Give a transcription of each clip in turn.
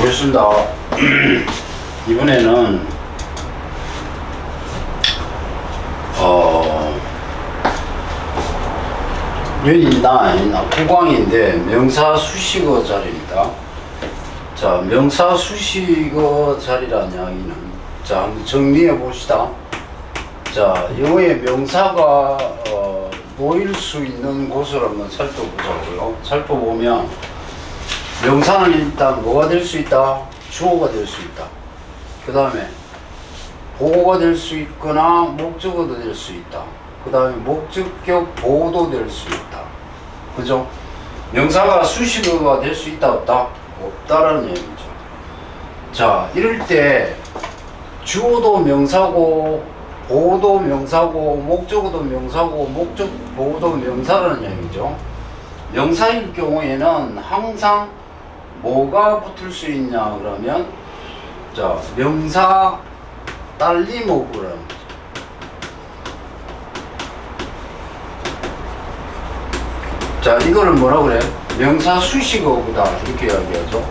보겠습니다. 이번에는 어 윤이나 국왕인데 명사 수식어 자리입니다. 자 명사 수식어 자리란 이야기는 자 한번 정리해 봅시다. 자 영어의 명사가 어, 모일 수 있는 곳을 한번 살펴보자고요. 살펴보면 명사는 일단 뭐가 될 수 있다? 주어가 될 수 있다. 그 다음에 보고가 될 수 있거나 목적어도 될 수 있다. 그 다음에 목적격 보호도 될 수 있다. 그죠? 명사가 수식어가 될 수 있다 없다? 없다라는 얘기죠. 자 이럴 때 주어도 명사고 보호도 명사고 목적어도 명사고 목적 보호도 명사라는 얘기죠. 명사일 경우에는 항상 뭐가 붙을 수 있냐 그러면 자 명사 딸리모구라는 거죠. 자 이거를 뭐라 그래? 명사 수식어구다 이렇게 이야기하죠.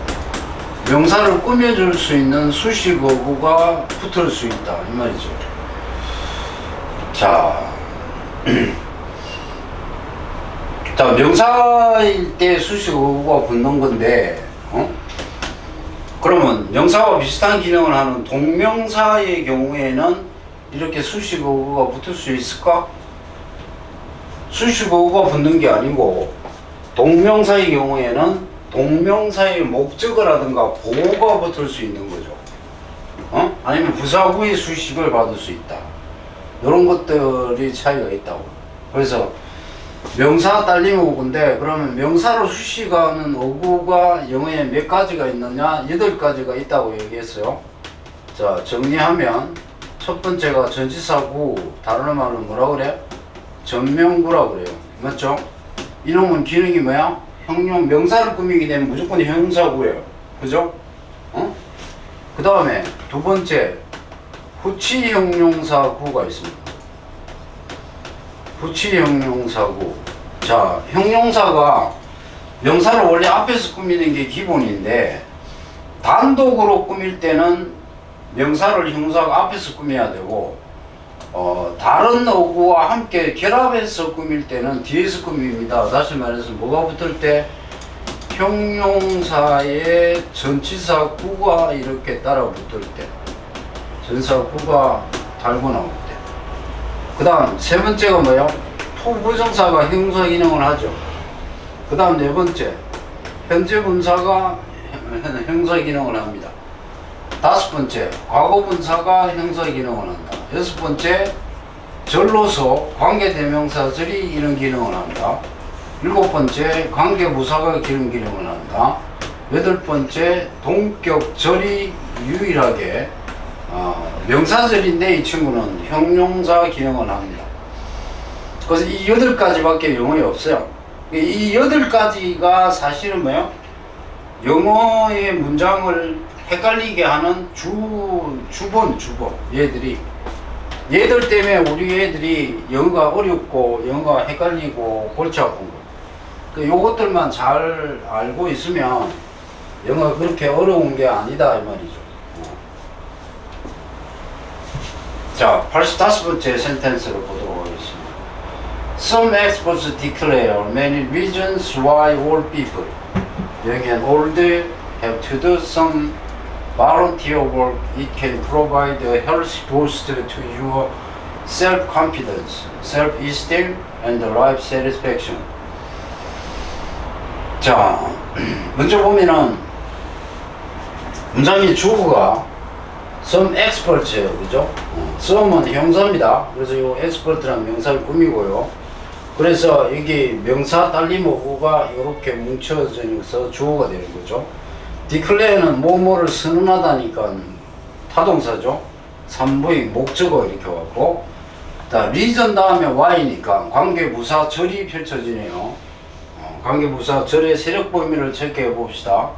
명사를 꾸며줄 수 있는 수식어구가 붙을 수 있다 이 말이죠. 자, 자 명사일 때 수식어구가 붙는 건데, 어? 그러면 명사와 비슷한 기능을 하는 동명사의 경우에는 이렇게 수식어구가 붙을 수 있을까? 수식어구가 붙는 게 아니고 동명사의 경우에는 동명사의 목적어라든가 보호가 붙을 수 있는 거죠. 어? 아니면 부사구의 수식을 받을 수 있다. 이런 것들이 차이가 있다고. 그래서 명사 딸림 어구인데 그러면 명사로 수식하는 어구가 영어에 몇 가지가 있느냐? 여덟 가지가 있다고 얘기했어요. 자 정리하면 첫 번째가 전치사구 다른 말로 뭐라 그래? 전명구라 그래요. 맞죠? 이놈은 기능이 뭐야? 형용 명사를 꾸미게 되면 무조건 형사구예요. 그죠? 어? 그 다음에 두 번째 후치 형용사구가 있습니다. 후치 형용사구. 자, 형용사가 명사를 원래 앞에서 꾸미는 게 기본인데 단독으로 꾸밀 때는 명사를 형사가 앞에서 꾸며야 되고 어, 다른 어구와 함께 결합해서 꾸밀 때는 뒤에서 꾸밉니다. 다시 말해서 뭐가 붙을 때 형용사의 전치사 구가 이렇게 따라 붙을 때 전사 구가 달고 나올 때. 그 다음 세 번째가 뭐예요? 투부정사가 형용사 기능을 하죠. 그 다음 네 번째 현재 분사가 형사 기능을 합니다. 다섯 번째 과거 분사가 형사 기능을 한다. 여섯 번째 절로서 관계 대명사절이 이런 기능을 한다. 일곱 번째 관계 부사가 기능 기능을 한다. 여덟 번째 동격절이 유일하게 어, 명사절인데 이 친구는 형용사 기능을 합니다. 그래서 이 여덟 가지밖에 영어에 없어요. 이 여덟 가지가 사실은 뭐요? 영어의 문장을 헷갈리게 하는 주 주본 주본 얘들이 얘들 때문에 우리 애들이 영어가 어렵고 영어가 헷갈리고 골치 아픈 거. 그 요것들만 잘 알고 있으면 영어가 그렇게 어려운 게 아니다 이 말이죠. 자, 85번째 센텐스를 보도록 하겠습니다. Some experts declare many reasons why all people, young and old, have to do some volunteer work. It can provide a healthy boost to your self-confidence, self-esteem, and life satisfaction. 자, 먼저 보면은 문장의 주어가 some expert예요, 그죠? 어, some은 형사입니다. 그래서 이 expert라는 명사를 꾸미고요. 그래서 이게 명사 어구가 이렇게 뭉쳐져서 주어가 되는 거죠. declare는 뭐뭐를 선언하다니까 타동사죠. 3부의 목적어 이렇게 왔고 자, reason 다음에 why니까 관계부사 절이 펼쳐지네요. 어, 관계부사 절의 세력 범위를 체크해 봅시다.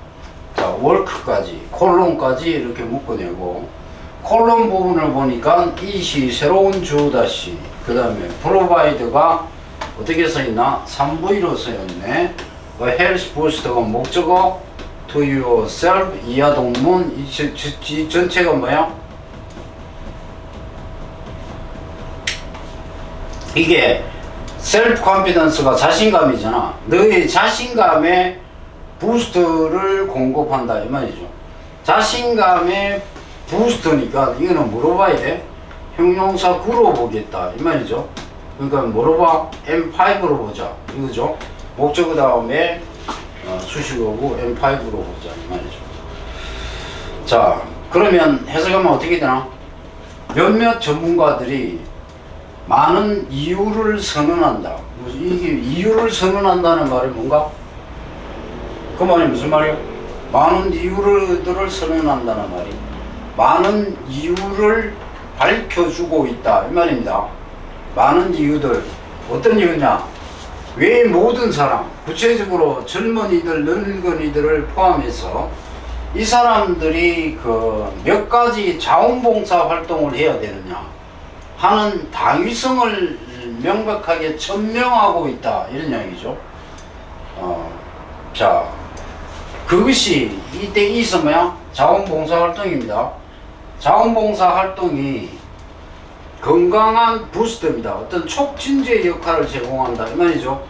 자, work까지, 콜론까지 이렇게 묶어내고 콜론 부분을 보니까 이시 새로운 주다시 그 다음에 provide가 어떻게 써있나? 3V로 써있네. 그 health boost가 목적어 to yourself 이하 동문 이, 저- 저- 이 전체가 뭐야? 이게 셀프 컨피던스가 자신감이잖아. 너의 자신감에 부스트를 공급한다 이 말이죠. 자신감의 부스트니까 이거는 물어봐야 돼. 형용사 구로 보겠다 이 말이죠. 그러니까 물어봐 M5로 보자 이거죠. 목적어 다음에 어, 수식어고 M5로 보자 이 말이죠. 자 그러면 해석하면 어떻게 되나? 몇몇 전문가들이 많은 이유를 선언한다. 이게 이유를 선언한다는 말이 뭔가? 그 말이 무슨 말이에요? 많은 이유들을 선언한다는 말이 많은 이유를 밝혀주고 있다 이 말입니다. 많은 이유들 어떤 이유냐? 왜 모든 사람 구체적으로 젊은이들 늙은이들을 포함해서 이 사람들이 그 몇 가지 자원봉사 활동을 해야 되느냐 하는 당위성을 명백하게 천명하고 있다 이런 이야기죠. 어, 자 그것이 이때 뭐야? 자원봉사 활동입니다. 자원봉사 활동이 건강한 부스트입니다. 어떤 촉진제 역할을 제공한다 이 말이죠.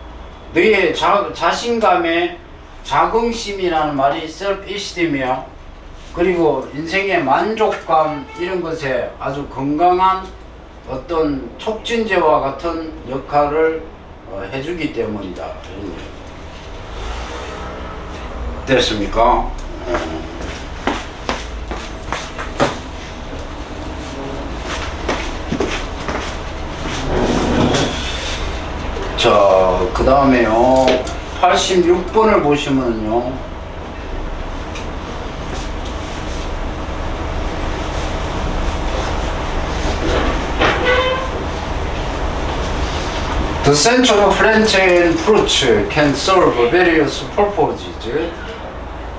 너의 자, 자신감의 자긍심이라는 말이 셀프 이스템이야. 그리고 인생의 만족감 이런 것에 아주 건강한 어떤 촉진제와 같은 역할을 어, 해주기 때문이다. 됐습니까? 자, 그 다음에요. 86번을 보시면요. The central plantain fruits can serve various purposes.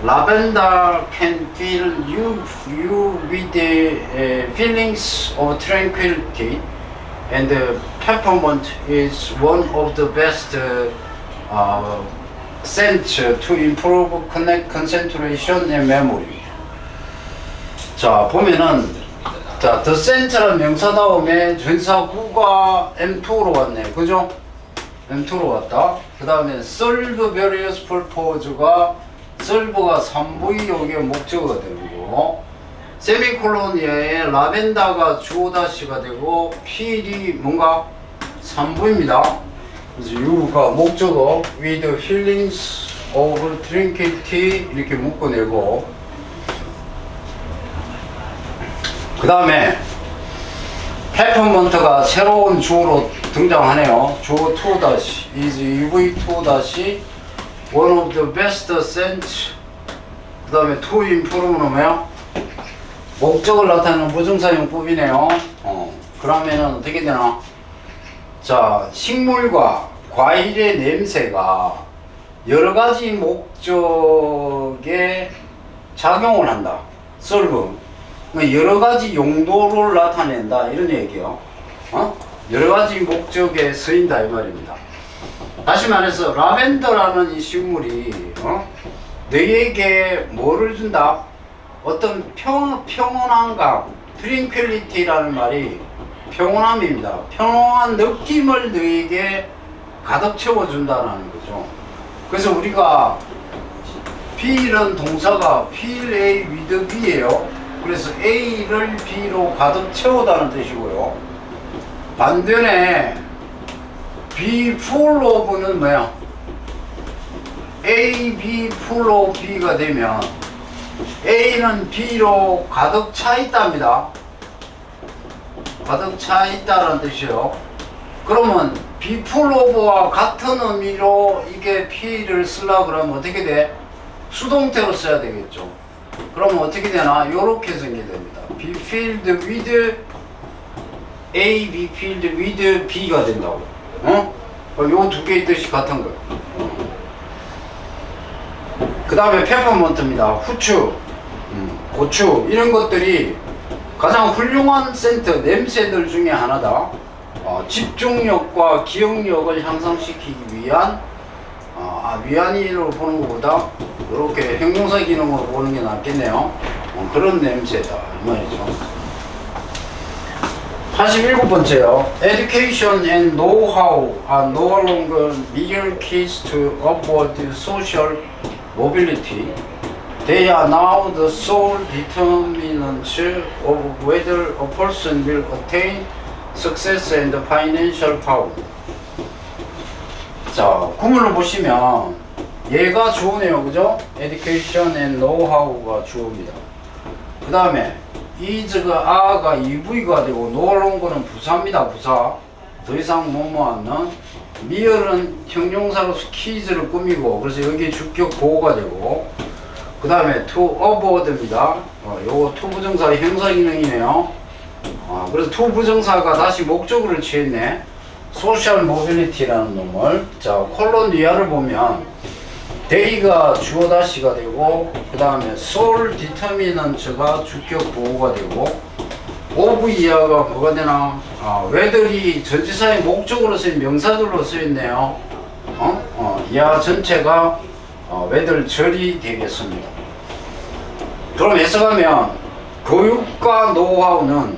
Lavender can fill you, you with the uh, feelings of tranquility, and uh, peppermint is one of the best uh, uh, scents to improve connect concentration and memory. 자 보면은 자, the central 명사 다음에 전사 구가 M2로 왔네. 그죠? M2로 왔다. 그 다음에 serve various purpose가 serve가 3부의 요게 목적어가 되고 세미콜론에 라벤더가 주어다시가 되고 필이 뭔가 3부입니다. 그래서 유가 목적어 with feelings of tranquility 이렇게 묶어내고 그 다음에 페퍼먼트가 새로운 주어로 등장하네요. 주어 2 다시 is EV2 다시 one of the best scents 그 다음에 to improve는 뭐야? 목적을 나타내는 부정사용법이네요. 어, 그러면은 어떻게 되나? 자, 식물과 과일의 냄새가 여러 가지 목적에 작용을 한다. 설브. 그러니까 여러 가지 용도를 나타낸다 이런 얘기요. 어? 여러 가지 목적에 쓰인다 이 말입니다. 다시 말해서 라벤더라는 이 식물이 어? 너에게 뭐를 준다? 어떤 평, 평온함감, 트링퀄리티라는 말이 평온함입니다. 평온한 느낌을 너에게 가득 채워준다는 거죠. 그래서 우리가 feel은 동사가 feel A with B예요. 그래서 A를 B로 가득 채우다는 뜻이고요. 반면에 be full of는 뭐야? A, B full of B가 되면 A는 B로 가득 차 있답니다. 가득 차 있다는 뜻이요. 그러면 full of와 같은 의미로 이게 P를 쓰려 그러면 어떻게 돼? 수동태로 써야 되겠죠. 그러면 어떻게 되나? 요렇게 생기게 됩니다. be filled with A, be filled with B가 된다고. 어? 요두 개의 뜻이 같은 거예요. 그 다음에 페퍼먼트입니다. 후추, 음, 고추 이런 것들이 가장 훌륭한 센트 냄새들 중에 하나다. 어, 집중력과 기억력을 향상시키기 위한 어, 아, 위안으로 보는 것보다 이렇게 형용사 기능으로 보는 게 낫겠네요. 어, 그런 냄새다 이 말이죠. 87번째요. Education and know-how are no longer mere keys to upward social mobility. They are now the sole determinants of whether a person will attain success and financial power. 자, 구문을 보시면 얘가 주어네요. 그죠? Education and know-how가 주어입니다. 그 다음에 is가 a가 EV가 되고 no는 거는 부사입니다. 부사. 더 이상 뭐뭐하는 미열은 형용사로서 키즈를 꾸미고 그래서 여기 주격 보호가 되고 그 다음에 to aboard입니다. 어, 요거 to 부정사 형사 기능이네요. 아, 그래서 to 부정사가 다시 목적어를 취했네. 소셜 모빌리티라는 놈을 자 콜론 위아를 보면 데이가 주어 다시가 되고 그 다음에 솔 디터미넌트가 주격 보호가 되고 오브 이하가 뭐가 되나 아, 왜들이 전치사의 목적으로 쓰인 명사들로 쓰였네요 어? 어, 이하 전체가 어, 왜들 절이 되겠습니다 그럼 해석하면 교육과 노하우는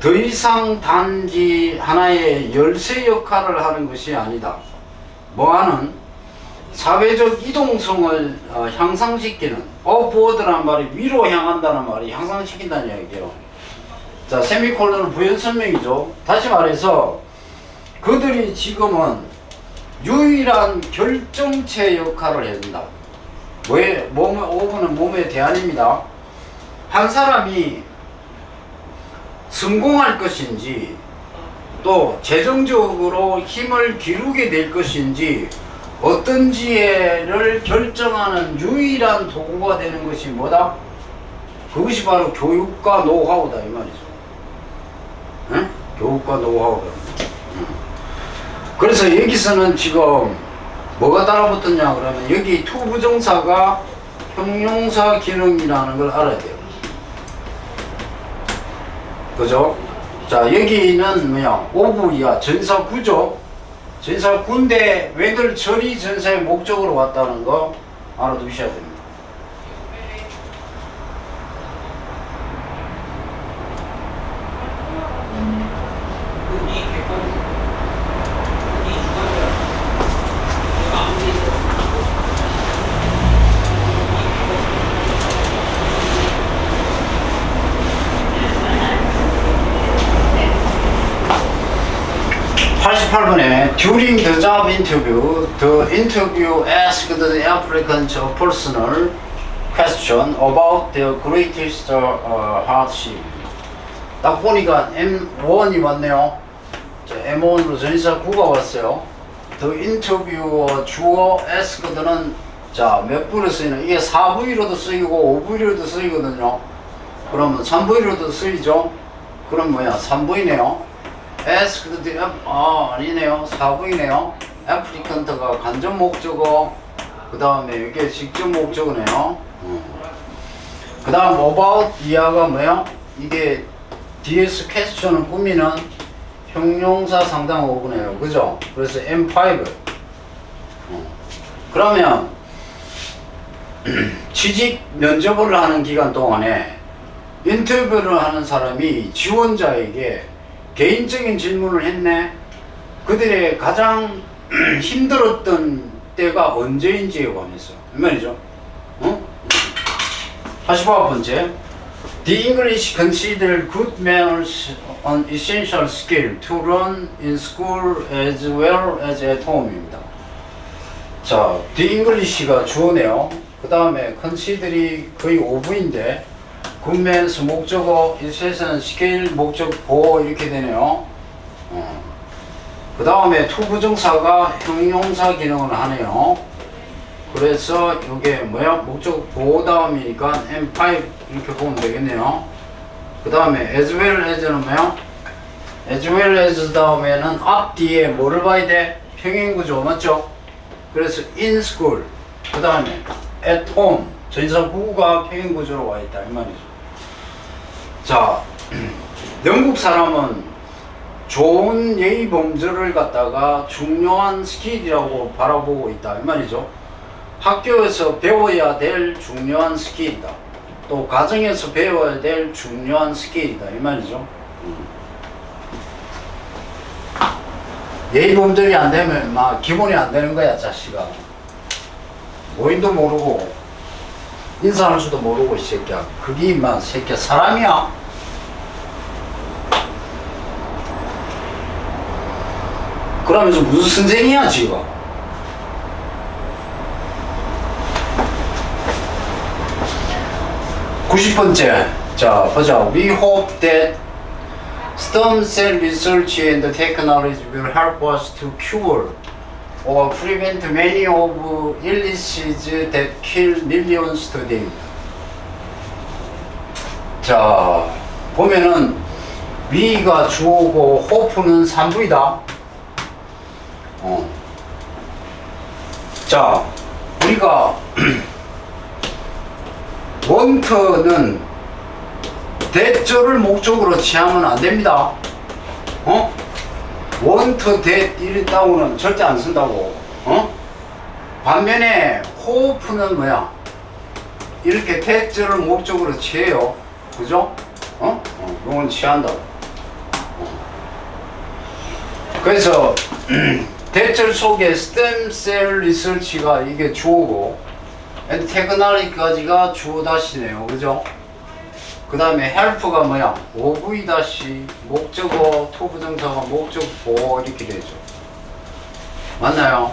더 이상 단지 하나의 열쇠 역할을 하는 것이 아니다 뭐하는 사회적 이동성을 어, 향상시키는 업보드라는 말이 위로 향한다는 말이 향상시킨다는 이야기예요. 자, 세미콜론은 부연 설명이죠. 다시 말해서 그들이 지금은 유일한 결정체 역할을 해준다. 왜 몸, 오브는 몸의 대안입니다. 한 사람이 성공할 것인지 또 재정적으로 힘을 기르게 될 것인지 어떤지를 결정하는 유일한 도구가 되는 것이 뭐다? 그것이 바로 교육과 노하우다 이 말이죠. 응? 교육과 노하우다. 응. 그래서 여기서는 지금 뭐가 따라붙었냐 그러면 여기 투 부정사가 형용사 기능이라는 걸 알아야 돼요. 그죠? 자 여기는 뭐야 오브이야 전사 구조 전사 군대 왜들 절이 전사의 목적으로 왔다는 거 알아두셔야 됩니다. (88번에) during the job interview the interview asked the applicant a personal question about their greatest uh, hardship 딱 보니까 M1이 왔네요 자, M1으로 전사 9가 왔어요 the interviewer 주어 asked는 자 몇 분을 쓰이는 이게 4V로도 쓰이고 5V로도 쓰이거든요 그러면 3V로도 쓰이죠 그럼 뭐야 3V네요 the app- 아 아니네요. 4V네요. applicant가 간접 목적어 그 다음에 이게 직접 목적어네요. 그 다음 about 이하가 뭐야 이게 DS 퀘스천을 꾸미는 형용사 상당 어구네요. 그죠? 그래서 M5 어. 그러면 취직 면접을 하는 기간 동안에 인터뷰를 하는 사람이 지원자에게 개인적인 질문을 했네. 그들의 가장 힘들었던 때가 언제인지에 관해서. 몇 말이죠? 어? 89번째. The English consider good manners an essential skill to learn in school as well as at home입니다. 자, The English가 주어네요. 그 다음에 consider이 거의 5부인데 굿맨스 목적어 일세선 스케일 목적 보호 이렇게 되네요. 어. 그 다음에 투부정사가 형용사 기능을 하네요. 그래서 이게 뭐야 목적 보호 다음이니까 M5 이렇게 보면 되겠네요. 그 다음에 as well as는 뭐야? as well as 다음에는 앞 뒤에 뭐를 봐야 돼? 평행구조 맞죠? 그래서 in school 그 다음에 at home 전사 구가 평행 구조로 와 있다 이 말이죠. 자, 영국 사람은 좋은 예의 범절을 갖다가 중요한 스킬이라고 바라보고 있다 이 말이죠. 학교에서 배워야 될 중요한 스킬이다. 또 가정에서 배워야 될 중요한 스킬이다. 이 말이죠. 예의 범절이 안 되면 막 기본이 안 되는 거야, 자식아. 모임도 모르고 인사할 수도 모르고 이 새끼야. 그게 임마 새끼야 사람이야. 그러면서 무슨 선생이야 지금? 구십 번째 자 보자. We hope that stem cell research and technology will help us to cure or prevent many of illnesses that kill millions today. 자 보면은 위가 주어고 호프는 산부이다. 어. 자, 우리가 원터는 대절을 목적으로 취하면 안 됩니다. 어? 원터 대 이랬다고는 절대 안 쓴다고. 어? 반면에 호프는 뭐야? 이렇게 대절을 목적으로 취해요. 그죠? 어? 어, 이건 취한다고. 그래서 대철 속에 스템셀 리서치가 이게 주어고 앤 테크놀리까지가 주어 다시네요 그죠? 그 다음에 헬프가 뭐야? OV 다시 목적어 토부정사가 목적보 이렇게 되죠 맞나요?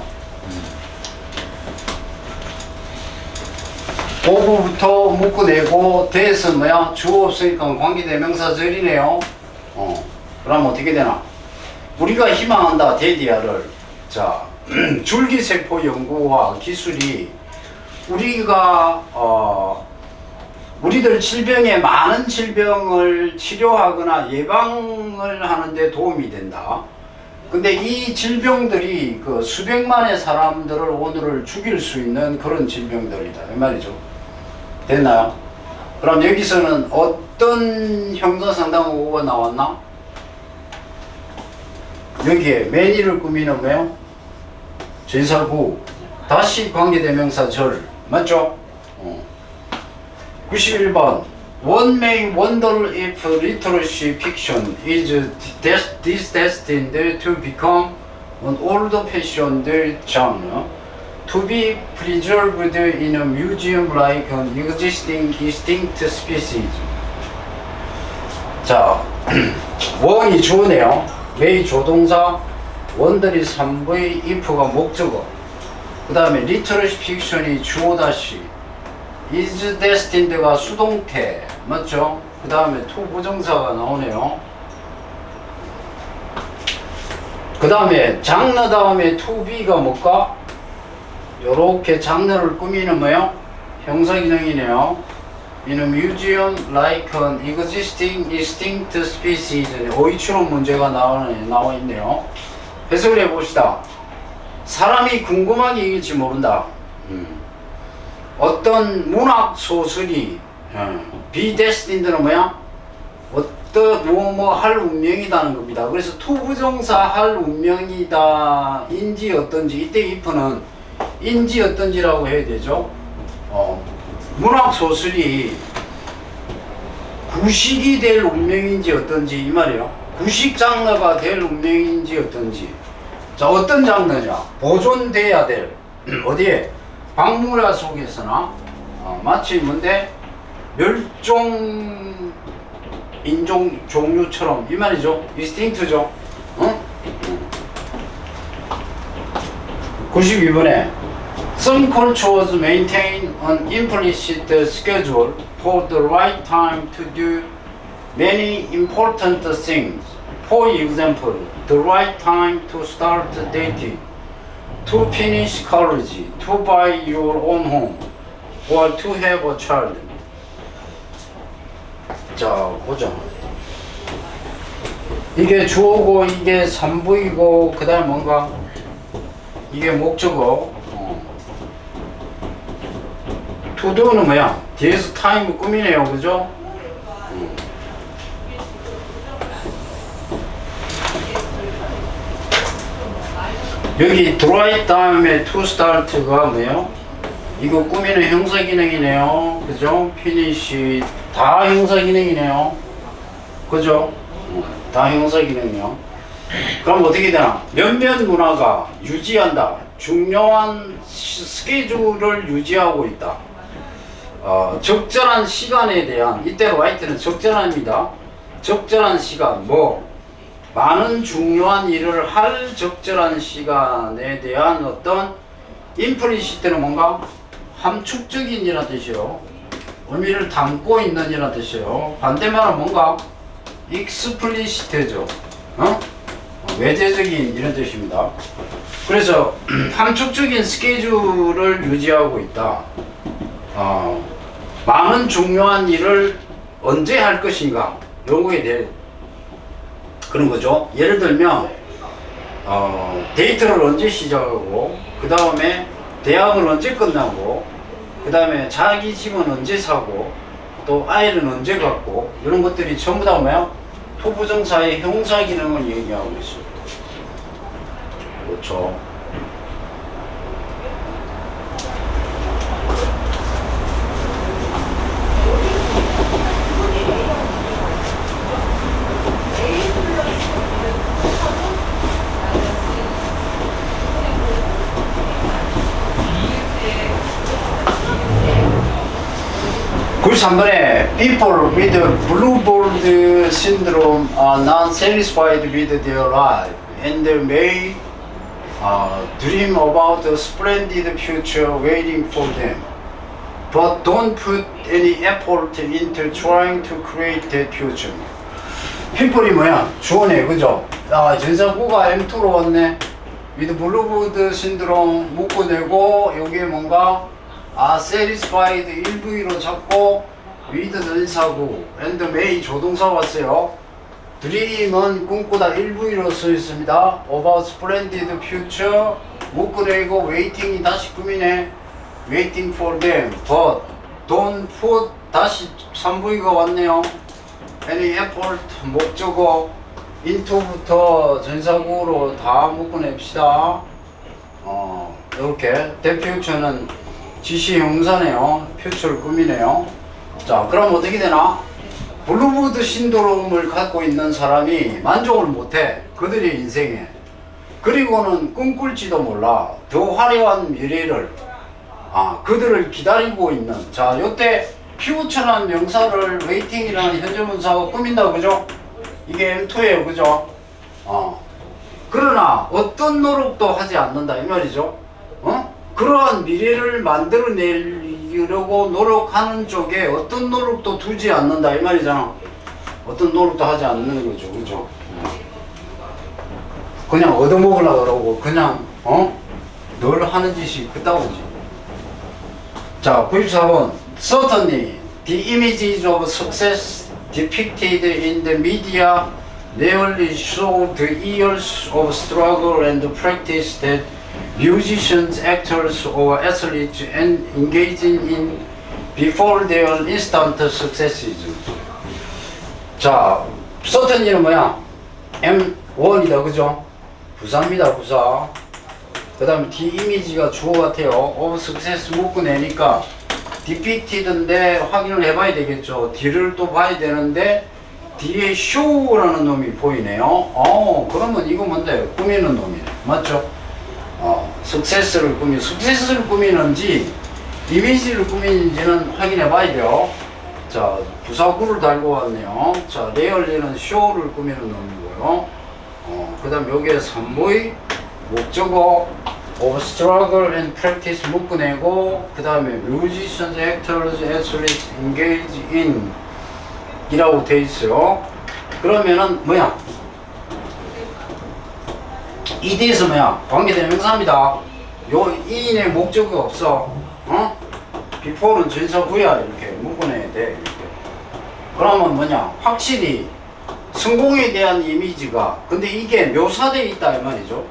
오브부터 묶어내고 대에서 뭐야? 주어 없으니까 관계대명사절이네요 어 그럼 어떻게 되나? 우리가 희망한다 데디아를 자 줄기세포 연구와 기술이 우리가 어 우리들 질병에 많은 질병을 치료하거나 예방을 하는데 도움이 된다. 근데 이 질병들이 그 수백만의 사람들을 오늘을 죽일 수 있는 그런 질병들이다. 이 말이죠. 됐나요? 그럼 여기서는 어떤 형사상담어가 나왔나? 여기에 매니를 꾸미는 뭐요? 전사구 다시 관계대명사 절 맞죠? 어. 91번 One may wonder if literacy fiction is des- this destined to become an old-fashioned genre to be preserved in a museum like an existing extinct species. 자, 원이 주어네요. 메이 조동사, 원들이 3부의 if가 목적어. 그 다음에 리터러시 픽션이 주어 다시. Is destined가 수동태. 맞죠? 그 다음에 to 부정사가 나오네요. 그 다음에 장르 다음에 be가 뭘까? 요렇게 장르를 꾸미는 뭐요? 형사기능이네요. In a museum like an existing extinct species 오이추론 문제가 나와, 나와 있네요. 해석을 해봅시다. 사람이 궁금한 얘기일지 모른다. 음. 어떤 문학 소설이 비데스틴드는 뭐야? 어떤 뭐 뭐 할 운명이다는 겁니다. 그래서 투부정사 할 운명이다 인지 어떤지 이때 if는 인지 어떤지라고 해야 되죠. 어, 문학 소설이 구식이 될 운명인지 어떤지 이 말이에요. 구식 장르가 될 운명인지 어떤지. 자 어떤 장르냐? 보존돼야 될 어디에? 박물화 속에서나 어, 마치 뭔데 멸종 인종 종류처럼 이 말이죠. 디스팅트죠. 어? 92번에 Some cultures maintain an implicit schedule for the right time to do many important things. For example, the right time to start dating, to finish college, to buy your own home, or to have a child. 자, 보자. 이게 주어고 이게 산부이고 그 다음 뭔가 이게 목적어. 어. 투두는 뭐야? 뒤에서 타임 꾸미네요, 그죠? 여기 들어와 다음에 to start가 뭐예요? 이거 꾸미는 형사 기능이네요. 그죠? 피니시 다 형사 기능이네요. 그죠? 어, 다 형사 기능이요. 그럼 어떻게 되나? 몇몇 문화가 유지한다. 중요한 시- 스케줄을 유지하고 있다. 어, 적절한 시간에 대한 이때 라이트는 적절합니다. 적절한 시간 뭐 많은 중요한 일을 할 적절한 시간에 대한 어떤 임플리시트는 뭔가 함축적인 이란 뜻이요. 의미를 담고 있는 이란 뜻이요. 반대말은 뭔가 익스플리시트죠. 어? 외재적인 이런 뜻입니다. 그래서 함축적인 스케줄을 유지하고 있다. 어, 많은 중요한 일을 언제 할 것인가 이런 거에 대해 그런 거죠. 예를 들면 어, 데이트를 언제 시작하고 그 다음에 대학을 언제 끝나고 그 다음에 자기 집은 언제 사고 또 아이는 언제 갖고 이런 것들이 전부 다 뭐야? 토부정사의 형사 기능을 얘기하고 있습니다. 그렇죠. 그 93번에 people with bluebird syndrome are not satisfied with their life and they may uh, dream about a splendid future waiting for them but don't put any effort into trying to create that future people이 뭐야? 주어네 그죠? 아 전사구가 M2로 왔네 with bluebird syndrome 묶어내고 여기에 뭔가 아 satisfied 1V로 잡고 with 전사구 and may 조동사 왔어요 드림은 꿈꾸다 1V로 써 있습니다 about splendid future 묶어내고 waiting이 다시 꾸미네 but don't put 다시 3V가 왔네요 any effort 목적어 into부터 전사구로 다 묶어냅시다 어 이렇게 대표처는 지시 형사네요. 표출을 꾸미네요. 자, 그럼 어떻게 되나? 블루보드 신도롬을 갖고 있는 사람이 만족을 못해. 그들의 인생에. 그리고는 꿈꿀지도 몰라. 더 화려한 미래를, 아, 그들을 기다리고 있는. 자, 요때 퓨처라는 명사를 웨이팅이라는 현재문사가 꾸민다, 그죠? 이게 M2예요, 그죠? 어. 그러나 어떤 노력도 하지 않는다, 이 말이죠. 어? 그러한 미래를 만들어내려고 노력하는 쪽에 어떤 노력도 두지 않는다 이 말이잖아. 어떤 노력도 하지 않는 거죠, 그죠? 그냥 얻어먹으려고 그러고 그냥 어? 늘 하는 짓이 그따구지. 자, 94번 Certainly, the images of success depicted in the media rarely show the years of struggle and practice that musicians, actors, or athletes en- engaging in before their instant successes. 자, certainly는 뭐야? M1이다, 그죠? 부사입니다, 부사. 그 다음에 D 이미지가 주어 같아요. of success 묶어내니까 depicted인데 확인을 해봐야 되겠죠. D를 또 봐야 되는데 뒤에 show라는 놈이 보이네요. 어, 그러면 이거 뭔데? 꾸미는 놈이네. 맞죠? 어, success를 꾸미, success를 꾸미는지 이미지를 꾸미는지는 확인해 봐야 돼요. 자, 부사구를 달고 왔네요. 자, 레얼리는 show를 꾸미는 놈이고요. 어, 그 다음 여기에 선보이, 목적어, of struggle and practice 묶어내고, 그 다음에 musicians, actors, athletes engage in 이라고 돼 있어요. 그러면은 뭐야? 이 뒤에서 뭐야? 관계대명사입니다. 요 이인의 목적이 없어. 어? before는 전사구야 이렇게 묶어내야 돼. 이렇게. 그러면 뭐냐? 확실히 성공에 대한 이미지가 근데 이게 묘사되어 있다 이 말이죠.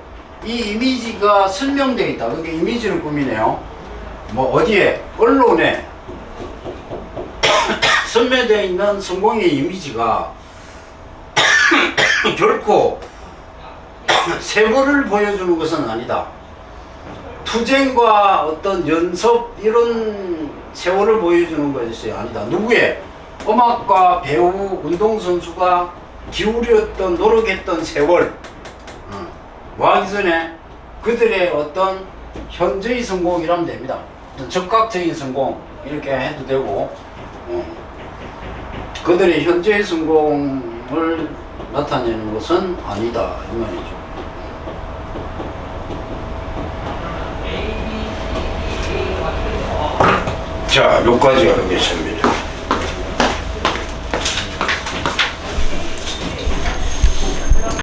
이 이미지가 설명되어 있다. 그러니까 이미지를 꾸미네요. 뭐 어디에? 언론에 선매되어 있는 성공의 이미지가 결코 세부를 보여주는 것은 아니다. 투쟁과 어떤 연습 이런 세월을 보여주는 것이 아니다. 누구의 음악과 배우, 운동선수가 기울였던 노력했던 세월 어, 뭐하기 전에 그들의 어떤 현재의 성공이라면 됩니다. 어떤 적극적인 성공 이렇게 해도 되고 어, 그들의 현재의 성공을 나타내는 것은 아니다 이 말이죠. 자, 몇 가지가 되겠습니다.